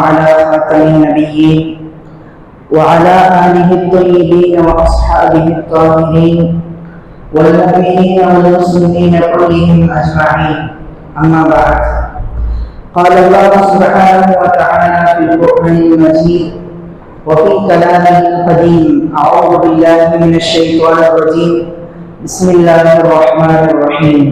على خاتم النبيين وعلى آله الطيبين وأصحابه الطاهرين والمؤمنين والمسلمين كلهم أجمعين. أما بعد قال الله سبحانه وتعالى في القرآن المجيد وفي كلامه القديم أعوذ بالله من الشيطان الرجيم. بسم الله الرحمن الرحيم.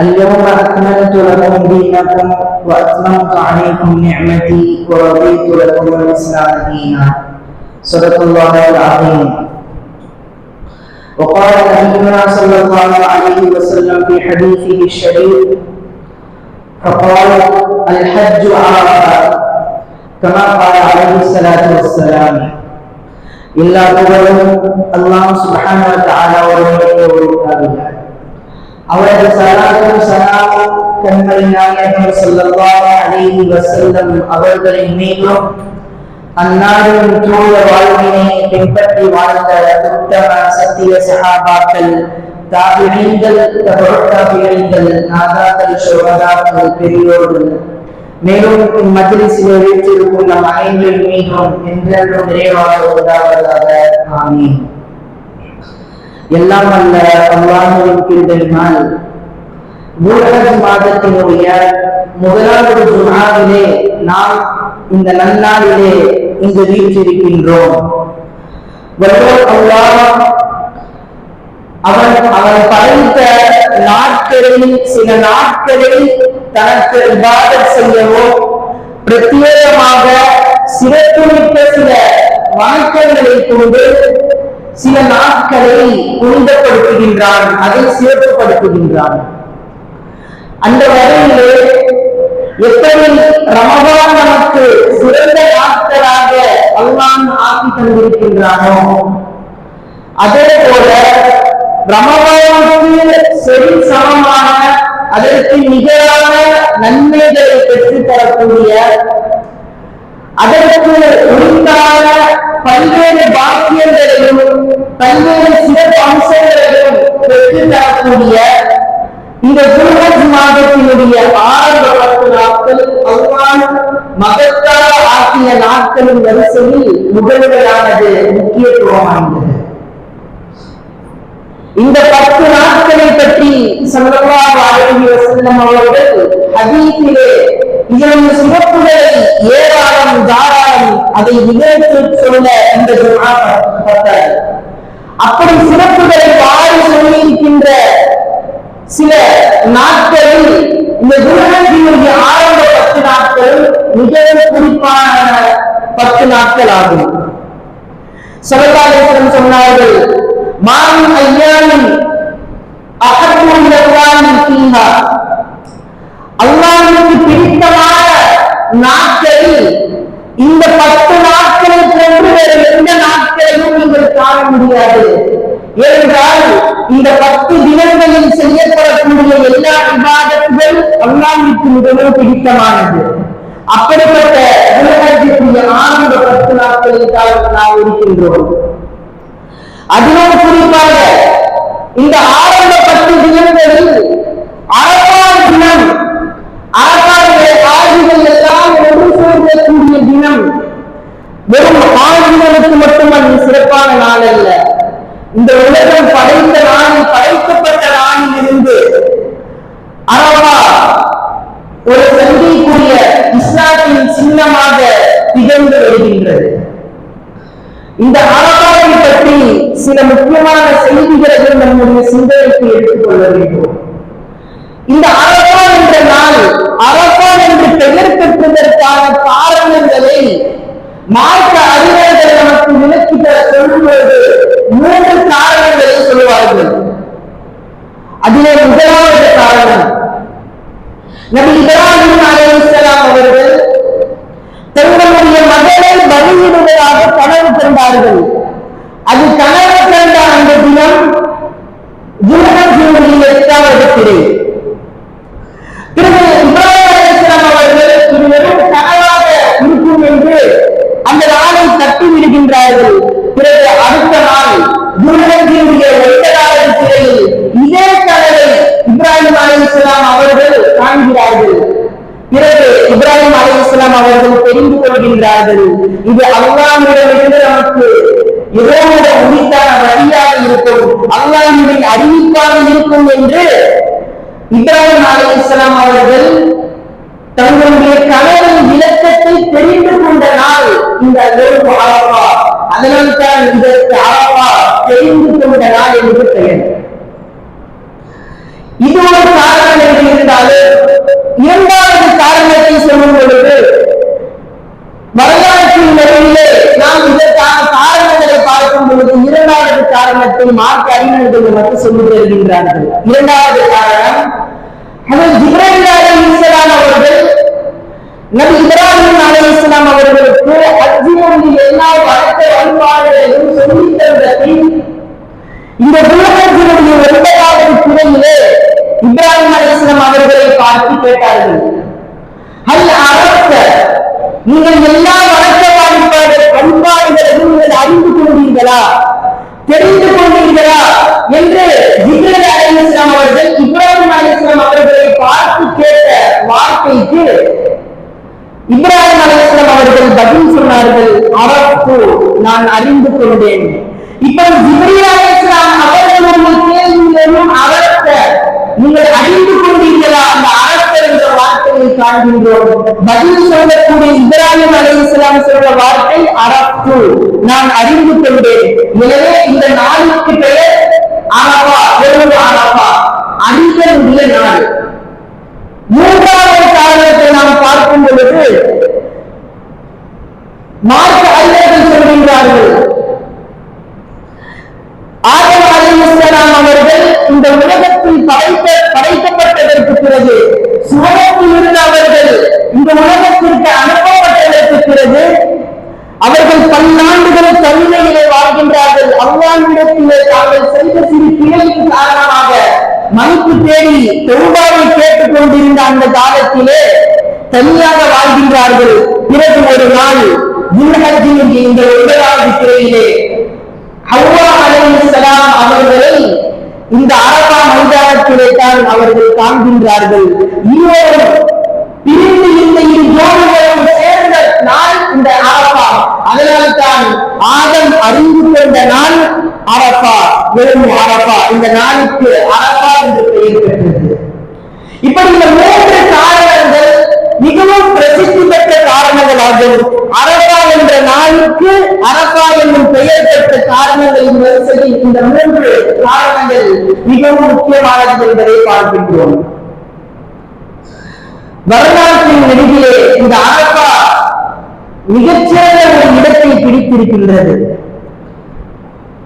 اليوم أكملت لكم دينكم وأتممت عليكم نعمتي ورضيت لكم الإسلام دينا. صدق الله العظيم. وقال نبينا صلى الله عليه وسلم في حديثه الشريف فقال الحج عرفة كما قال عليه الصلاة والسلام. إلا قبله الله سبحانه وتعالى ورحمته وبركاته அவரது சலாத்தும் சலாமும் கண்மணி நாயகம் ஸல்லல்லாஹு அலைஹி வஸல்லம் அவர்களின் மீதும் அன்னாரின் தூய வாழ்வினை பின்பற்றி வாழ்ந்த உத்தம சத்திய சகாபாக்கள் தாபிஈன்கள் தபுத்தாபிஈன்கள் நாதாக்கள் சுஹதாக்கள் பெரியோர்கள். மேலும் இம்மஜ்லிஸில் வீற்றிருக்கும் நம் அனைவரின் மீதும் என்றென்றும் நிறைவாக உண்டாவதாக. ஆமீன். எல்லாம் அல்ல அல்லாஹுவின் கிருபையினால் மூலகஜ் மாதத்தினுடைய முதலாவது துணாவிலே நாம் இந்த நன்னாளிலே இங்கு வீற்றிருக்கின்றோம். அல்லாஹ் அவன் அவன் படைத்த நாட்களில் சில நாட்களில் தனக்கு விவாதம் செய்யவோ பிரத்யேகமாக சிறப்புமிக்க சில வணக்கங்களை கொண்டு சில நாட்களை புனிதப்படுத்துகின்றான் அதை சிறப்புப்படுத்துகின்றான் அந்த வகையிலே எப்படி ரமபான் நமக்கு சிறந்த நாட்களாக அல்லான் ஆக்கி தந்திருக்கின்றானோ அதே போல ரமபானுக்கு சரி சமமான அதற்கு நிகரான நன்மைகளை பெற்றுத் தரக்கூடிய அதற்கு உரித்தான பல்வேறு பாக்கியங்களையும் பல்வேறு சிறப்பு அம்சங்களையும் பெற்று தரக்கூடிய இந்த குருஹஜ் மாதத்தினுடைய ஆரம்ப பத்து நாட்கள் அல்லாஹ் மகத்தால் ஆக்கிய நாட்களின் வரிசையில் முதல்வரானது முக்கியத்துவம் வாய்ந்தது. இந்த பத்து நாட்களை பற்றி சல்லல்லாஹு அலைஹி வஸல்லம் அவர்கள் ஹதீஸிலே இதனுடைய சிறப்புகளை ஏராளம் தாராளம் அதை விவரித்து சொல்ல இந்த துஆ அப்படி சிறப்புகளை வாரி சொல்லியிருக்கின்ற சில நாட்களில் இந்த குருஹஜினுடைய ஆரம்ப பத்து நாட்கள் மிகவும் குறிப்பான பத்து நாட்கள் ஆகும் சல்லல்லாஹு சொன்னார்கள் மான் ஐயாமின் அகற்றும் இலவானின் ஃபீஹா அல்லாஹ்வுக்கு பிடித்தமான நாட்களில் இந்த பத்து நாட்களை போன்று வேறு எந்த நாட்களையும் நீங்கள் காண முடியாது ஏனென்றால் இந்த பத்து தினங்களில் செய்யப்படக்கூடிய எல்லா விவாதங்கள் அல்லாஹ்வுக்கு மிகவும் பிடித்தமானது அப்படிப்பட்ட உலகத்திற்குரிய ஆனந்த பத்து நாட்களில் தான் நாம் இருக்கின்றோம் அதிலும் குறிப்பாக இந்த ஆரம்ப பத்து தினங்களில் அரபான் தினம் அரபானுடைய ஆய்வுகள் எல்லாம் ஒன்று சேர்க்கக்கூடிய தினம். வெறும் ஆழ்வினருக்கு மட்டும் அது சிறப்பான நாள் அல்ல. இந்த உலகம் படைத்த நாளில் படைக்கப்பட்ட நாளில் இருந்து அரபா ஒரு சந்தைக்குரிய இஸ்லாத்தின் சின்னமாக திகழ்ந்து வருகின்றது. இந்த அரபா பற்றி சில முக்கியமான செய்திகளையும் நம்முடைய சிந்தனைக்கு எடுத்துக்கொள்ள வேண்டும். இந்த அரபா என்ற நாள் அரபா என்று பெயர் பெற்றதற்கான காரணங்களை மார்க்க அறிஞர்கள் நமக்கு விளக்கி தர சொல்லும்போது மூன்று காரணங்களை சொல்லுவார்கள். அதிலே முதலாவது காரணம் நபி இப்ராஹிம் அலைஹிஸ்ஸலாம் அவர்கள் தங்களுடைய மகளை பலியிடுவதாக கனவு கண்டார்கள். அது கனவு கண்ட அந்த தினம் ஜூனஜூனில் எட்டாவது திரை பிறகு இப்ராஹிம் அலைஹிஸ்ஸலாம் அவர்கள் இது வெறும் கனவாக இருக்கும் என்று அந்த நாளை தட்டி விடுகின்றார்கள் பிறகு அடுத்த நாள் ஜூனஜூனுடைய எட்டாவது திரையில் இதே கனவை இப்ராஹிம் அலைஹிஸ்ஸலாம் அவர்கள் காண்கிறார்கள். பிறகு இப்ராஹிம் அலைஹிஸ்ஸலாம் அலைஹிஸ்ஸலாம் அவர்கள் தெரிந்து கொள்கின்றார்கள். இது அல்லாஹ்விடமிருந்து நமக்கு இறைவனுடைய உரித்தான வழியாக இருக்கும். அல்லாஹ்வின் அறிவிப்பாக இருக்கும் என்று இப்ராஹிம் அலைஹிஸ்ஸலாம் அவர்கள் தங்களுடைய கணவன் விளக்கத்தை தெரிந்து கொண்ட நாள் இந்த நெருப்பு அரபா அதனால் தான் இதற்கு அரபா தெரிந்து கொண்ட நாள் என்று பெயர். இது ஒரு காரணம் என்று இருந்தாலும் இரண்டாவது காரணத்தை சொல்லும் பொழுது வரலாற்றின் நடுவிலே நாம் இதற்காக பொழுது இரண்டாவது காரணத்தை மார்க்க அறிஞர்கள் மட்டும் சொல்லி வருகின்றார்கள் இரண்டாவது காரணம் அதில் அவர்கள் நபி இப்ராஹிம் அவர்களுக்கு எல்லா வழக்க வழிபாடுகளையும் சொல்லித் தந்த பின் இந்த உலகத்தினுடைய ஒன்பதாவது துறையிலே இப்ராஹிம் அவர்களை பார்த்து கேட்டார்கள். அரச நீங்கள் கொண்டீர்களா தெரிந்து கொண்டீர்களா என்று ஜிப்ரல் அலிஸ்லாம் அவர்கள் இப்ராஹிம் அலிஸ்லாம் அவர்களை பார்த்து கேட்ட வார்த்தைக்கு இப்ராஹிம் அலிஸ்லாம் அவர்கள் பதில் சொன்னார்கள் அரப்பு நான் அறிந்து கொண்டேன் இப்ப ஜிப்ரீல் அலிஸ்லாம் அவர்கள் கேள்வியிலும் அவர் நீங்கள் அறிந்து கொண்டீர்களா? அந்த அரசர் என்ற வார்த்தையை காண்கின்றோம். பதில் சொல்லக்கூடிய இப்ராஹிம் அலைஹிஸ்ஸலாம் சொல்ற வார்த்தை அரப்பு நான் அறிந்து கொண்டேன். எனவே இந்த நாளுக்கு பெயர் அரபா வெறும் அரபா. அறிதலுடைய நாள் மூன்றாவது காரணத்தை நாம் பார்க்கும் பொழுது மார்க்க அறிஞர்கள் சொல்கின்றார்கள் ஆதம் அலைஹிஸ்ஸலாம் அவர்கள் இந்த உலகத்தில் படைத்த படைக்கப்பட்டதற்கு பிறகு சுவனத்தில் இருந்த அவர்கள் இந்த உலகத்திற்கு அனுப்பப்பட்டதற்கு பிறகு அவர்கள் பல்லாண்டுகள் தனிமையிலே வாழ்கின்றார்கள். அவ்வாண்டிடத்திலே தாங்கள் செய்த சிறு பிழைக்கு காரணமாக மதிப்பு தேடி தொழுபாவை கேட்டுக் கொண்டிருந்த அந்த காலத்திலே தனியாக வாழ்கின்றார்கள். பிறகு ஒரு நாள் துல்ஹஜ்ஜினுடைய இந்த ஒன்பதாவது பிறையிலே ஹவ்வா அலைஹிஸ்ஸலாம் அவர்களை இந்த அரபா மைதானத்திலே தான் அவர்கள் காண்கின்றார்கள். இருவரும் பிரிந்து இந்த இரு ஜோடிகளும் சேர்ந்த நாள் இந்த அரபா. அதனால் தான் ஆதம் அறிந்து கொண்ட நாள் அரபா. வெறும் அரபா. இந்த நாளுக்கு அரபா என்று பெயர் பெற்றது. இப்படி இந்த மூன்று காரணங்கள் மிகவும் பிரசித்தி பெற்ற காரணங்களாகும். அரபா என்ற நாளுக்கு அரபா என்னும் பெயர் பெற்ற காரணங்களின் வரிசையில் இந்த மூன்று காரணங்கள் மிகவும் முக்கியமானது என்பதை பார்க்கின்றோம். வரலாற்றின் நெடுகிலே இந்த அரபா மிகச்சிறந்த ஒரு இடத்தை பிடித்திருக்கின்றது.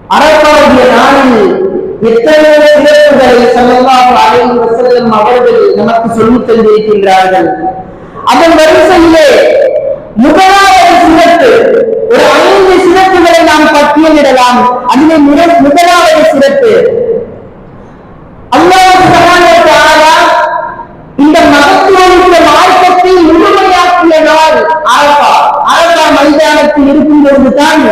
அரபாவுடைய நாளில் எத்தனையோ சிறப்புகளை சமமாக அழைந்து செல்லும் அவர்கள் நமக்கு சொல்லித் தந்திருக்கின்றார்கள் அதன் வரிசையிலே முதலாவது சிறப்பு. ஒரு ஐந்து சிறப்புகளை நாம் பட்டியலிடலாம். அதிலே முதல் முதலாவது சிறப்பு. அல்லாஹ் சுப்ஹானஹு ஆனா இந்த மகத்துவமிக்க மார்க்கத்தை முழுமையாக்கிய நாள் அரபா அரபா மைதானத்தில் இருக்கும் பொழுதுதான்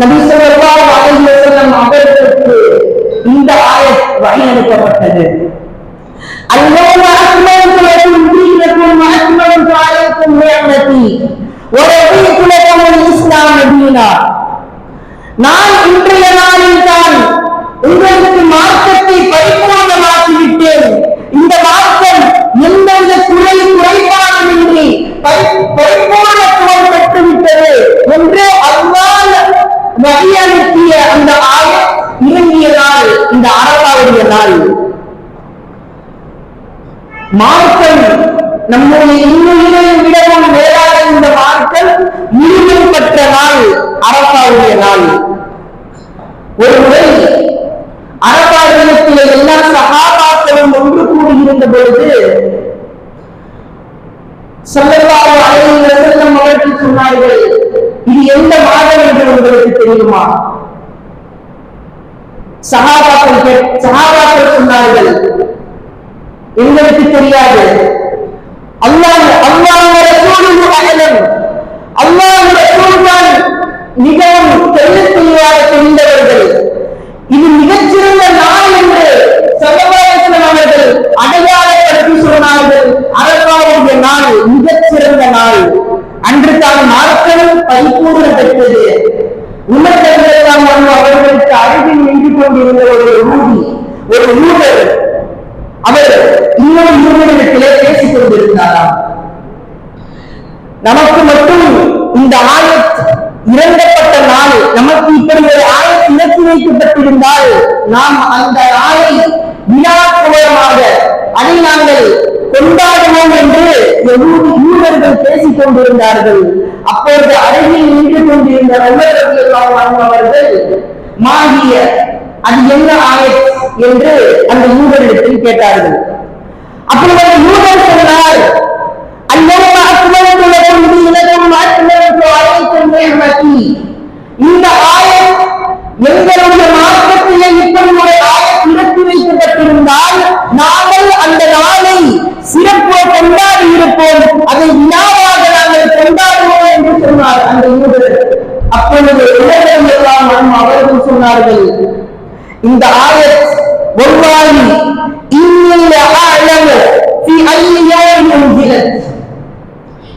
நபி ஸல்லல்லாஹு அலைஹி அவர்களுக்கு இந்த ஆயத் வழி அளிக்கப்பட்டது اليوم أكملت لكم دينكم وأتممت عليكم نعمتي ورضيت لكم الإسلام دينا நான் இன்றைய நாளில் தான் உங்களுக்கு மார்க்கத்தை பரிபூர்ணமாக்கி விட்டேன் இந்த மார்க்கம் எந்தெந்த குறை குறைபாடுமின்றி பரி- பரிபூர்ணத்துவம் பெற்றுவிட்டது என்று அல்லாஹ் வழி அனுப்பிய அந்த ஆயத் இறங்கிய நாள் இந்த அரபாவுடைய நாள் நம்முடைய இன்னுயிரையும் விடவும் மேலான இந்த மார்க்கம் முழுமை பெற்ற நாள் அரபாவுடைய நாள். ஒரு முறை அரபா தினத்திலே எல்லா சகாபாக்களும் ஒன்று கூடியிருந்த பொழுது ஸல்லல்லாஹு அலைஹி அவர்கள் சொன்னார்கள் இது எந்த மாதம் என்று உங்களுக்கு தெரியுமா? சகாபாக்கள் சகாபாக்கள் சொன்னார்கள் எங்களுக்கு தெரியாது அல்லாஹ் அல்லாஹ் ரசூலுஹு அலம் அல்லாஹ் ரசூல் தான் மிகவும் தெள்ளத் தெளிவாக தெரிந்தவர்கள் இது மிகச்சிறந்த நாள் என்று சல்லல்லாஹு அவர்கள் அடையாளப்படுத்தி சொன்னார்கள் அரபாவுடைய நாள் மிகச்சிறந்த நாள் அன்று தான் மார்க்கம் பரிபூர்ணம் பெற்றது உமர்த்தெல்லாம் அவர்களுக்கு அருகில் நின்று கொண்டிருந்த ஒரு ஊதி ஒரு ஊழல் அவர் இன்னொரு யூதனிடத்திலே பேசிக் கொண்டிருந்தாராம் நமக்கு மட்டும் இந்த ஆயத் இறங்கப்பட்ட நாள் நமக்கு இப்படி ஒரு ஆயத் இலக்கு வைக்கப்பட்டிருந்தால் நாம் அந்த நாளை விழாக்குவமாக அதை நாங்கள் கொண்டாடுவோம் யூதர்கள் பேசிக் கொண்டிருந்தார்கள் அப்பொழுது அருகில் நின்று கொண்டிருந்த அவர்கள் மாகிய அது என்ன ஆய என்று அந்த யூதரிடத்தில் கேட்டார்கள். அப்படி அந்த யூதர் சொன்னார் அல்லவா அக்மலத்துலகம் இலகம் இந்த ஆயம் எங்களுடைய மார்க்கத்திலே இப்படி ஒரு ஆயம் நிறுத்தி வைக்கப்பட்டிருந்தால் நாங்கள் அந்த நாள் சிறப்பு கொண்டாடி இருப்போம். அதை வினாவாக நாங்கள் கொண்டாடுவோம் என்று சொன்னார் அந்த யூதர். அப்பொழுது உலகம் எல்லாம் அவர்கள் சொன்னார்கள். இந்த ஆயத் ஒருவாரி இன்னில் அஅலம ஃபி ஐயி யௌமின்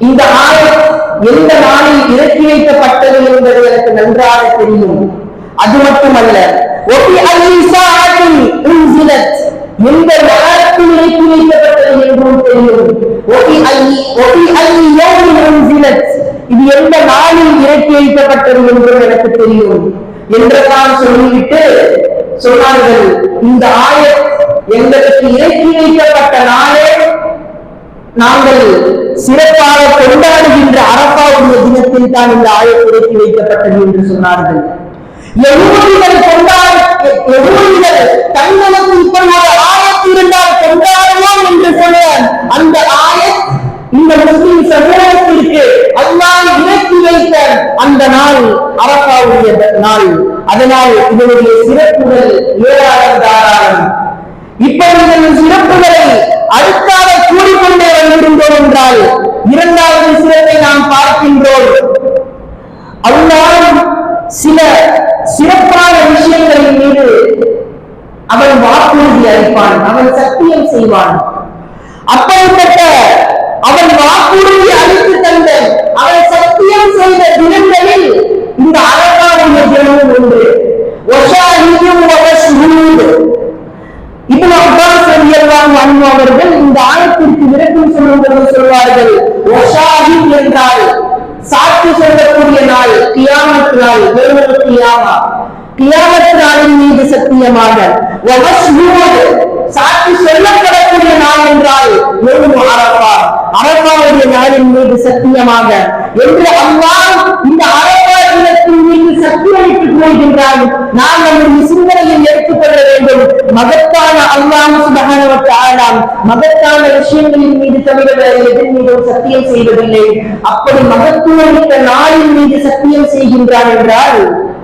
இந்த ஆயத் எந்த நாளில் இறக்கி வைக்கப்பட்டது என்பது எனக்கு நன்றாக தெரியும். அது மட்டுமல்ல ஒபி ஐயி சாஅத்தின் உன்சிலத் எந்த நாள் இறக்கி வைக்கப்பட்டது என்றும் தெரியும். இது எந்த நாளில் இறக்கி வைக்கப்பட்டது என்றும் எனக்கு தெரியும். என்றெல்லாம் சொல்லிவிட்டு சொன்னார்கள் இந்த ஆய எங்களுக்கு இறக்கி வைக்கப்பட்ட நாளே நாங்கள் சிறப்பாக கொண்டாடுகின்ற அரசாவுடைய தினத்தில் தான் இந்த ஆயத் இறக்கி வைக்கப்பட்டது என்று சொன்னார்கள். எவ்வளவு கொண்டாட எவ்வளவு தங்களுக்கு இப்படி ஒரு இருந்தால் கொண்டாடுவோம் என்று சொல்ல அந்த ஆயத் இந்த முஸ்லிம் சமூகத்திற்கு அல்லாஹ் இறக்கி வைத்த அந்த நாள் அரபாவுடைய நாள். அதனால் இதனுடைய சிறப்புகள் ஏராளம் தாராளம். இப்பொழுது சிறப்புகளை அடுத்தாக கூறிக்கொண்டே வந்திருந்தோம் என்றால் இரண்டாவது சிறப்பை நாம் பார்க்கின்றோம். அல்லாஹ் சில சிறப்பான விஷயங்களின் மீது அவன் வாக்குறுதி அளிப்பான் அவன் சத்தியம் செய்வான். அப்படிப்பட்ட அவன் வாக்குறுதி அளித்து தந்த அவன் சத்தியம் செய்த தினங்களில் இந்த அரபாவுடைய தினமும் ஒன்று ஒஷாஹிதும் வஷஹூத் இப்னு அப்பாஸ் ரலியல்லாஹு அன்ஹு அவர்கள் இந்த ஆயத்திற்கு விளக்கம் சொல்லும்போது சொல்வார்கள் ஒஷாஹித் என்றால் சாட்சி சொல்லக்கூடிய நாள் கியாமத் நாள் யௌமுல் கியாமா. கியாமத் நாளின் மீது சத்தியமாக சாட்சி சொல்லப்படக்கூடிய நாள் என்றால் யௌமு அரஃபா அரப்பாவுடைய நாளின் மீது சத்தியமாக என்று அல்லாஹ் இந்த அரப்பா தினத்தின் மீது சத்தியமிட்டு கூறுகின்றான் நாம் நம்முடைய சிந்தனையில் எடுத்துக்கொள்ள வேண்டும். மகத்தான அல்லாஹ் சுபஹானஹு வ மகத்தான விஷயங்களின் மீது தவிர வேறு மீது மீதும் சத்தியம் செய்வதில்லை. அப்படி மகத்துவமிக்க நாளின் மீது சத்தியம் செய்கின்றான் என்றால்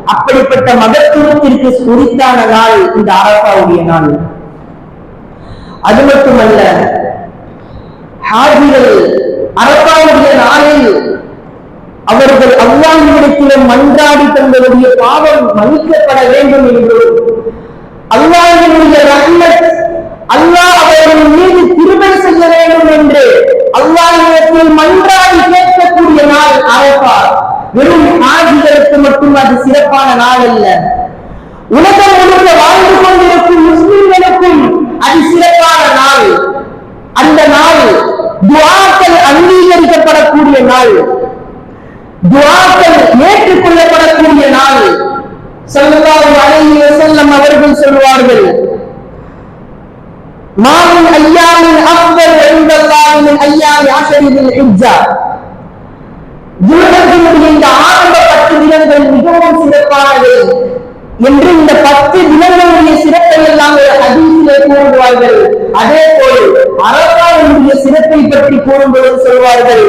அப்படிப்பட்ட மகத்துவத்திற்கு உரித்தான நாள் இந்த அரபாவுடைய நாள். அது மட்டுமல்ல ஹாஜிகள் அரபாவுடைய நாளில் அவர்கள் அல்லாஹிடத்திலும் மன்றாடி தங்களுடைய பாவம் மன்னிக்கப்பட வேண்டும் என்றும் அல்லாஹினுடைய ரஹ்மத் அல்லாஹ் அவர்கள் மீது கிருபை செய்ய வேண்டும் என்று அல்லாஹிடத்தில் மன்றாடி கேட்கக்கூடிய நாள் அரபா வெறும் ஆஜிகளுக்கு மட்டும் அது சிறப்பான நாள் அல்ல. உலகம் முழுக்க வாழ்ந்து கொண்டிருக்கும் முஸ்லிம்களுக்கும் அது சிறப்பான நாள். அந்த நாள் துவாக்கள் அங்கீகரிக்கப்படக்கூடிய நாள். துவாக்கள் ஏற்றுக்கொள்ளப்படக்கூடிய நாள். சல்லல்லாஹு அழகிய செல்லம் அவர்கள் சொல்வார்கள் மாவின் ஐயாவின் அஃபர் இந்தல்லாஹின் ஐயாவின் ஆஷரில் ஹிஜ்ஜா. உலகத்தினுடைய இந்த ஆரம்ப பத்து தினங்கள் மிகவும் சிறப்பானது என்று இந்த பத்து தினங்களுடைய சிறப்பை எல்லாம் ஒரு கூறுவார்கள். அதே போல் அரபாவுடைய சிறப்பை பற்றி கூறும்போது சொல்வார்கள்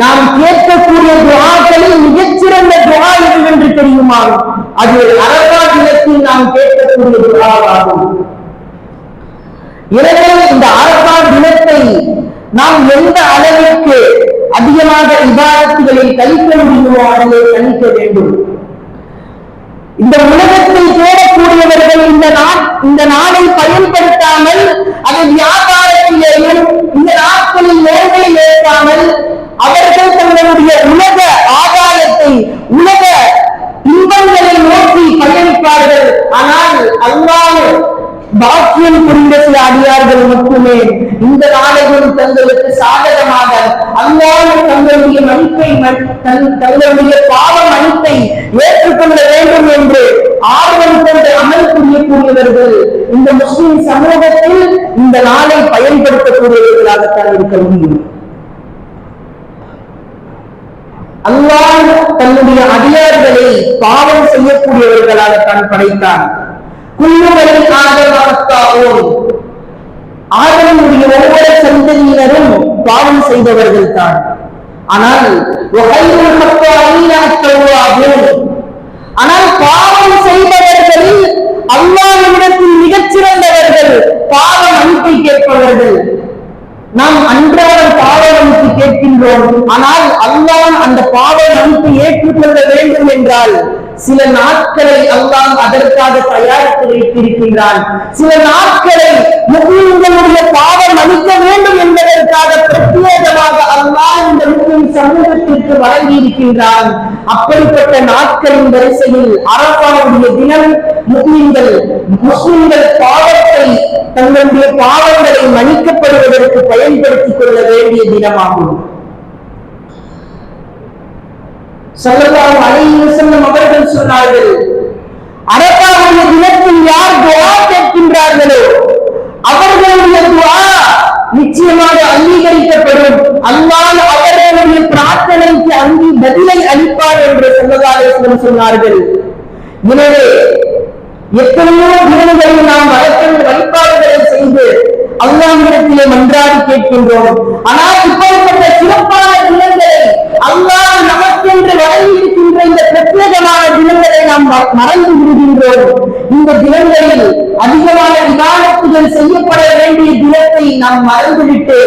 நாம் கேட்கக்கூடிய துவாக்களில் மிகச்சிறந்த துவா என்று தெரியுமா? அது அரபா நாம் கேட்கக்கூடிய துவாவாகும் எனவே இந்த அரபா தினத்தை நாம் எந்த அளவிற்கு அதிகமாக விவாதத்துகளில் கழிக்க முடியுமோ அதை கழிக்க வேண்டும். இந்த உலகத்தை தேடக்கூடியவர்கள் இந்த நாள் இந்த நாளை பயன்படுத்தாமல் அதை வியாபாரத்திலேயும் இந்த நாட்களில் நேர்களை ஏற்றாமல் அவர்கள் தங்களுடைய உலக ஆதாயத்தை உலக இன்பங்களை நோக்கி பயணிப்பார்கள். ஆனால் அல்லாமல் பாக்கியம் புரிந்த சில அடியார்கள் மட்டுமே இந்த நாளையும் தங்களுக்கு சாதகமாக அல்லாஹ் தங்களுடைய மன்னிப்பை தங்களுடைய பாவ மன்னிப்பை ஏற்றுக்கொள்ள வேண்டும் என்று ஆர்வம் கொண்டு அமல் புரியக்கூடியவர்கள் இந்த முஸ்லிம் சமூகத்தில் இந்த நாளை பயன்படுத்தக்கூடியவர்களாகத்தான் இருக்க முடியும். அல்லாஹ் தன்னுடைய அடியார்களை பாவம் செய்யக்கூடியவர்களாகத்தான் படைத்தான். குல்லுகளின் ஆதரவாகத்தாவோம் ஆதரவுடைய ஒவ்வொரு சந்ததியினரும் பாவம் செய்தவர்கள் தான். ஆனால் ஆனால் பாவம் செய்பவர்களில் அல்லாவிடத்தில் மிகச்சிறந்தவர்கள் பாவ மன்னிப்பை கேட்பவர்கள். நாம் அன்றாடம் பாவ மன்னிப்பு கேட்கின்றோம். ஆனால் அல்லாஹ் அந்த பாவ மன்னிப்பை ஏற்றுக்கொள்ள வேண்டும் என்றால் சில நாட்களை அல்லாஹ் அதற்காக தயாரித்து வைத்திருக்கின்றான். சில நாட்களை முஸ்லிம்களுடைய பாவம் அளிக்க வேண்டும் என்பதற்காக பிரத்யேகமாக அல்லாஹ் இந்த முஸ்லிம் சமூகத்திற்கு வழங்கி இருக்கின்றான் அப்படிப்பட்ட நாட்களின் வரிசையில் அரசாவுடைய தினம் முஸ்லிம்கள் முஸ்லிம்கள் பாவத்தை தங்களுடைய பாவங்களை மன்னிக்கப்படுவதற்கு பயன்படுத்திக் கொள்ள வேண்டிய தினமாகும். ஸல்லல்லாஹு அலைஹி வஸல்லம் அவர்கள் சொன்னார்கள் அரபாவுடைய தினத்தில் யார் துஆ கேட்கின்றார்களோ அவர்களுடைய துஆ நிச்சயமாக அங்கீகரிக்கப்படும். அல்லாஹ் அவர்களுடைய பிரார்த்தனைக்கு அங்கி பதிலை அளிப்பார் என்று ஸல்லல்லாஹு அலைஹி வஸல்லம் சொன்னார்கள். எனவே எத்தனையோ தினங்களில் நாம் வழக்கங்கள் வழிபாடுகளை செய்து அல்லாஹ்விடத்திலே மன்றாடி கேட்கின்றோம். ஆனால் இப்படிப்பட்ட சிறப்பான தினங்களை அல்லாஹ் நமக்கென்று வழங்கியிருக்கின்ற இந்த பிரத்யேகமான தினங்களை நாம் மறந்து விடுகின்றோம். இந்த தினங்களில் அதிகமான விவாதத்துகள் செய்யப்பட வேண்டிய தினத்தை நாம் மறந்துவிட்டு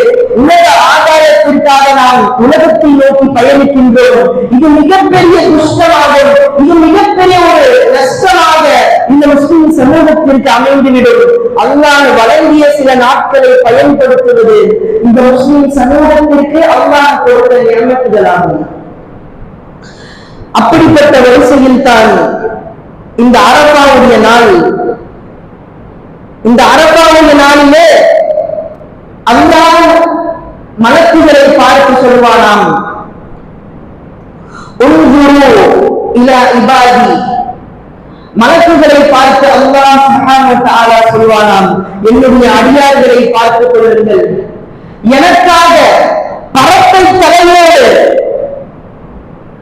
உலக ஆதாயத்திற்காக நாம் உலகத்தை நோக்கி பயணிக்கின்றோம். இது மிகப்பெரிய துஷ்டமாகும். இது மிகப்பெரிய ஒரு நஷ்டமாக இந்த முஸ்லிம் சமூகத்திற்கு அமைந்துவிடும் அல்லாஹ் வழங்கிய சில நாட்களை பயன்படுத்துவது இந்த முஸ்லிம் சமூகத்திற்கு அல்லாஹ் கொடுத்த நியமத்துகளாகும். அப்படிப்பட்ட வரிசையில் தான் இந்த அரபாவுடைய நாள். இந்த அரபாவுடைய நாளிலே அல்லாஹ் மலக்குகளை பார்த்து சொல்வானாம். உன்குரு இலா இபாதி மலக்குகளை பார்த்து அல்லாஹ் சுப்ஹானஹு சொல்வானாம் என்னுடைய அடியார்களை பார்த்துக் கொள்ளுங்கள். எனக்காக பரப்பை தலையோடு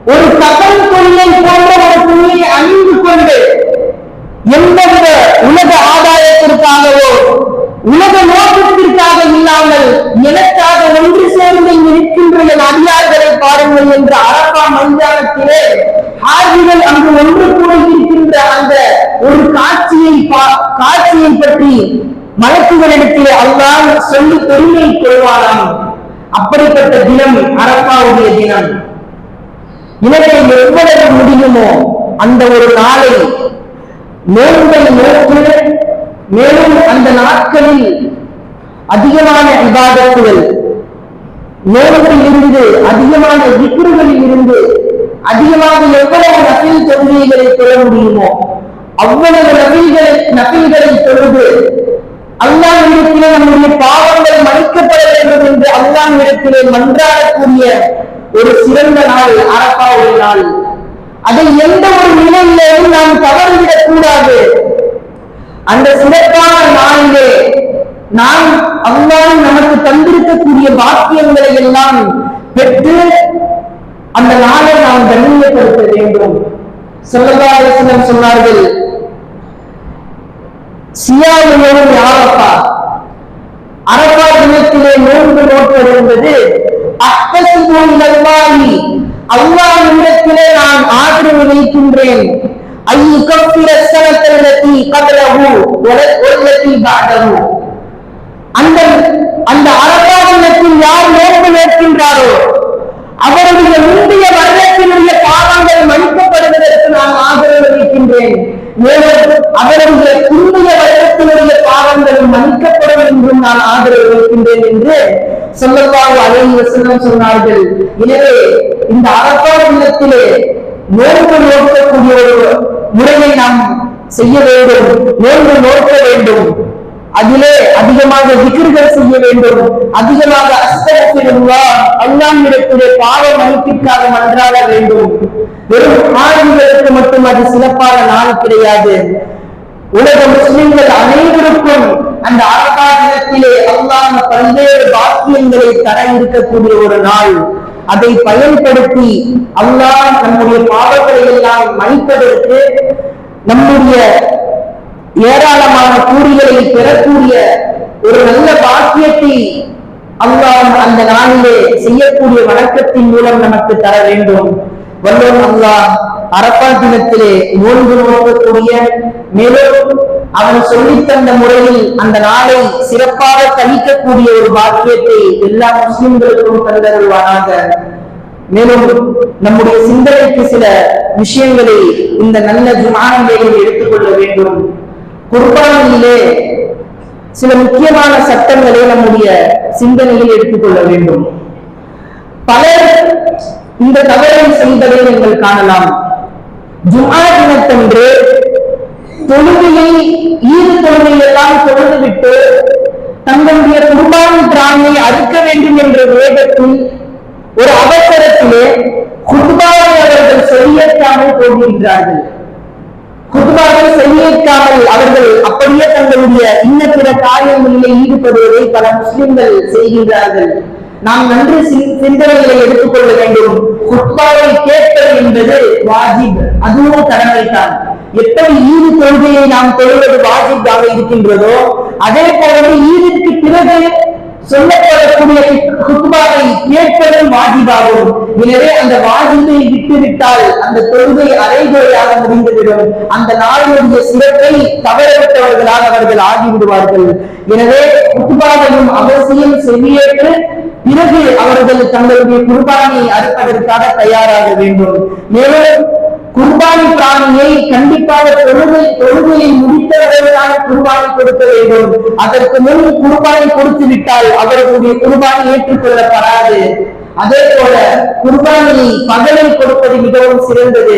ஒரு கபல் கொள்ளை போன்ற ஒரு துணியை அணிந்து கொண்டு எந்தவித உலக ஆதாயத்திற்காக உலக நோக்கத்திற்காக இல்லாமல் எனக்காக ஒன்று சேர்ந்து இங்கு நிற்கின்ற என் அடியார்களை பாருங்கள் என்ற அரபா மைதானத்திலே ஆர்விகள் அங்கு ஒன்று கூட இருக்கின்ற அந்த ஒரு காட்சியை பா- காட்சியை பற்றி மலக்குகளிடத்திலே அல்லாஹ் சொல்லி பெருமை கொள்வாராம் அப்படிப்பட்ட தினம் அரப்பாவுடைய தினம். எனவே எவ்வளவு முடியுமோ அந்த ஒரு நாளை நோன்பை நோக்கு மேலும் அந்த நாட்களில் அதிகமான விவாதத்துகள் நோய்களில் இருந்து அதிகமான விக்குறுகளில் இருந்து அதிகமாக எவ்வளவு நபில் தொழுகைகளை தொழ முடியுமோ அவ்வளவு நபில்களை நபில்களை தொழுது அல்லாஹ்விடத்திலே நம்முடைய பாவங்கள் மன்னிக்கப்பட வேண்டும் என்று அல்லாஹ்விடத்திலே மன்றாடக்கூடிய ஒரு சிறந்த நாள் அரப்பாவுடைய நாள். அதை எந்த ஒரு நிலையிலேயும் நாம் தவறிவிடக் கூடாது. அந்த சிறப்பான நாளிலே நாம் அவ்வாறு நமக்கு தந்திருக்கக்கூடிய பாக்கியங்களை எல்லாம் பெற்று அந்த நாளை நாம் கண்ணியப்படுத்த வேண்டும். சொல்லதாரசனம் சொன்னார்கள் சியாமியோடு யாரப்பா? அரப்பா தினத்திலே நோன்பு நோட்பது என்பது அத்தசிபோல் நல்வாயி அல்லாஹ்விடத்திலே நான் ஆதரவு வைக்கின்றேன். ஐ கஃபிர சனத்தல்லதி கபலஹு வல்லதி பஅதஹு அந்த அந்த அரபா தினத்தில் யார் நோன்பு நோக்கின்றாரோ அவருடைய முந்தைய வருடத்தினுடைய பாவங்கள் மன்னிக்கப்படுவதற்கு நான் ஆதரவு வைக்கின்றேன் மேலும் அவருடைய முந்தைய வருடத்தினுடைய பாவங்கள் மன்னிக்கப்படும் என்றும் நான் ஆதரவு வைக்கின்றேன் என்று சொல்லவாறு அலைஹி சொன்னார்கள். எனவே இந்த அரபா தினத்திலே நோன்பு நோக்கக்கூடிய ஒரு முறையை நாம் செய்ய வேண்டும். நோன்பு நோக்க வேண்டும். அதிலே அதிகமாக விக்கிர்கள் செய்ய வேண்டும். அதிகமாக அஸ்தகத்திலுள்ளா அல்லாமிடத்திலே பாவ மன்னிப்பிற்காக மன்றாட வேண்டும். வெறும் ஆண்களுக்கு மட்டும் அது சிறப்பான நாள் கிடையாது. உலக முஸ்லிம்கள் அனைவருக்கும் அந்த அரபா தினத்திலே பல்வேறு பாக்கியங்களை தர இருக்கக்கூடிய ஒரு நாள். அதை பயன்படுத்தி அல்லாஹ் நம்முடைய பாவங்களை எல்லாம் மன்னிப்பதற்கு நம்முடைய ஏராளமான கூலிகளை பெறக்கூடிய ஒரு நல்ல பாக்கியத்தை அல்லாஹ் அந்த நாளிலே செய்யக்கூடிய வணக்கத்தின் மூலம் நமக்கு தர வேண்டும். வல்லோன் அல்லாஹ் அரப்பா தினத்திலே நோன்பு நோக்கக்கூடிய மேலும் அவன் சொல்லித் தந்த முறையில் அந்த நாளை சிறப்பாக கழிக்கக்கூடிய ஒரு பாக்கியத்தை எல்லா முஸ்லிம்களுக்கும் தந்தருவானாக மேலும் நம்முடைய சிந்தனைக்கு சில விஷயங்களை இந்த நல்ல ஜுமானிலையில் எடுத்துக்கொள்ள வேண்டும். குர்பானியிலே சில முக்கியமான சட்டங்களை நம்முடைய சிந்தனையில் எடுத்துக்கொள்ள வேண்டும். பலர் இந்த தவறை செய்வதை நீங்கள் காணலாம். ஜுமா தினத்தன்று தொழுகையை ஈடு தொழுகை எல்லாம் தொழுதுவிட்டு தங்களுடைய குர்பான் பிராணியை அறுக்க வேண்டும் என்ற வேகத்தில் ஒரு அவசரத்திலே குர்பானை அவர்கள் செய்யக்காமல் போகின்றார்கள். குர்பானை செய்யக்காமல் அவர்கள் அப்படியே தங்களுடைய இன்ன பிற காரியங்களிலே ஈடுபடுவதை பல முஸ்லிம்கள் செய்கின்றார்கள். நாம் நன்றி சிந்தனைகளை எடுத்துக்கொள்ள வேண்டும். குர்பானை கேட்பது என்பது வாஜிப் அதுவும் கடமைதான். எப்படி ஈடு தொழுகையை நாம் தொழுவது வாஜிப்பாக இருக்கின்றதோ அதே போலவே ஈதிற்கு பிறகு சொல்லப்படக்கூடிய குத்துபாவை கேட்பதும் வாஜிபாகும் எனவே அந்த வாஜிபை விட்டுவிட்டால் அந்த தொழுகை அரைகுறையாக முடிந்துவிடும். அந்த நாளினுடைய சிறப்பை தவறவிட்டவர்களாக அவர்கள் ஆகிவிடுவார்கள். எனவே குத்துபாவையும் அவசியம் செவியேற்று பிறகு அவர்கள் தங்களுடைய குர்பானியை அறுப்பதற்காக தயாராக வேண்டும். மேலும் குர்பானி பிராணியை கண்டிப்பாக தொழுகை தொழுகையை முடித்தவர்களான குர்பானி கொடுக்க வேண்டும். அதற்கு முன் குர்பானி கொடுத்து விட்டால் அவர்களுடைய குர்பானி ஏற்றுக்கொள்ளப்படாது. அதே போல குர்பானியை பகலில் கொடுப்பது மிகவும் சிறந்தது.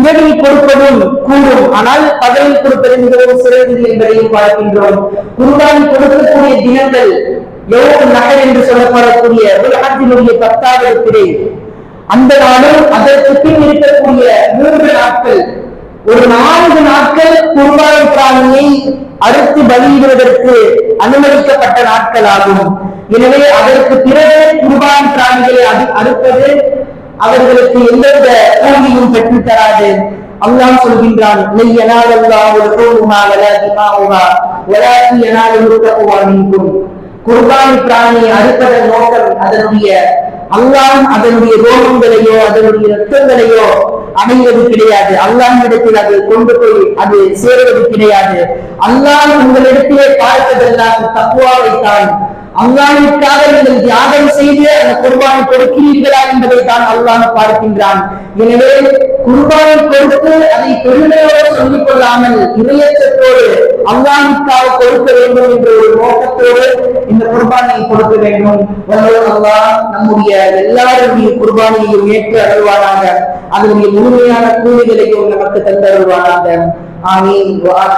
இரவில் கொடுப்பதும் கூடும். ஆனால் பகலில் கொடுப்பது மிகவும் சிறந்தது என்பதையும் பார்க்கின்றோம். குர்பானி கொடுக்கக்கூடிய தினங்கள் எவ்வளவு நகர் என்று சொல்லப்படக்கூடிய உலகத்தினுடைய பத்தாவது திரை. அந்த நாளும் அதற்கு பின் இருக்கக்கூடிய மூன்று நாட்கள். ஒரு நான்கு நாட்கள் குர்பான் பிராணியை அறுத்து பலியிடுவதற்கு அனுமதிக்கப்பட்ட நாட்கள் ஆகும் எனவே அதற்கு பிறகு குர்பான் பிராணிகளை அறுப்பது அவர்களுக்கு எந்தவித கூலியும் பெற்றுத்தராது அல்லாஹ் சொல்கின்றான் "லன் யனாலல்லாஹு லுஹூமுஹா வலா திமாஉஹா வலாக்கின் யனாலுஹு தக்வா மின்கும்." குர்பானி பிராணியை அறுப்பதன் நோக்கம் அதனுடைய அல்லாஹ் அதனுடைய ரோகங்களையோ அதனுடைய ரத்தங்களையோ அடைவது கிடையாது. அல்லாஹ்விடத்தில் அது கொண்டு போய் அது சேருவது கிடையாது. அல்லாஹ் உங்களிடத்திலே பார்ப்பதெல்லாம் தப்புவாவைத்தான் அல்லாஹ்விற்காக நீங்கள் தியாகம் செய்து அந்த குர்பானை கொடுக்கிறீர்களா என்பதை தான் அல்லாஹ் பார்க்கின்றான். எனவே குர்பானை கொடுத்து அதை பெருமையோடு சொல்லிக் கொள்ளாமல் இறையச்சத்தோடு அல்லாஹ்விற்காக கொடுக்க வேண்டும் என்ற ஒரு நோக்கத்தோடு இந்த குர்பானை கொடுக்க வேண்டும். வல்லவர் அல்லாஹ் நம்முடைய எல்லாருடைய குர்பானையையும் ஏற்று அருள்வானாக. அதனுடைய முழுமையான கூலிகளையும் நமக்கு தந்தருள்வானாக ஆமீன்.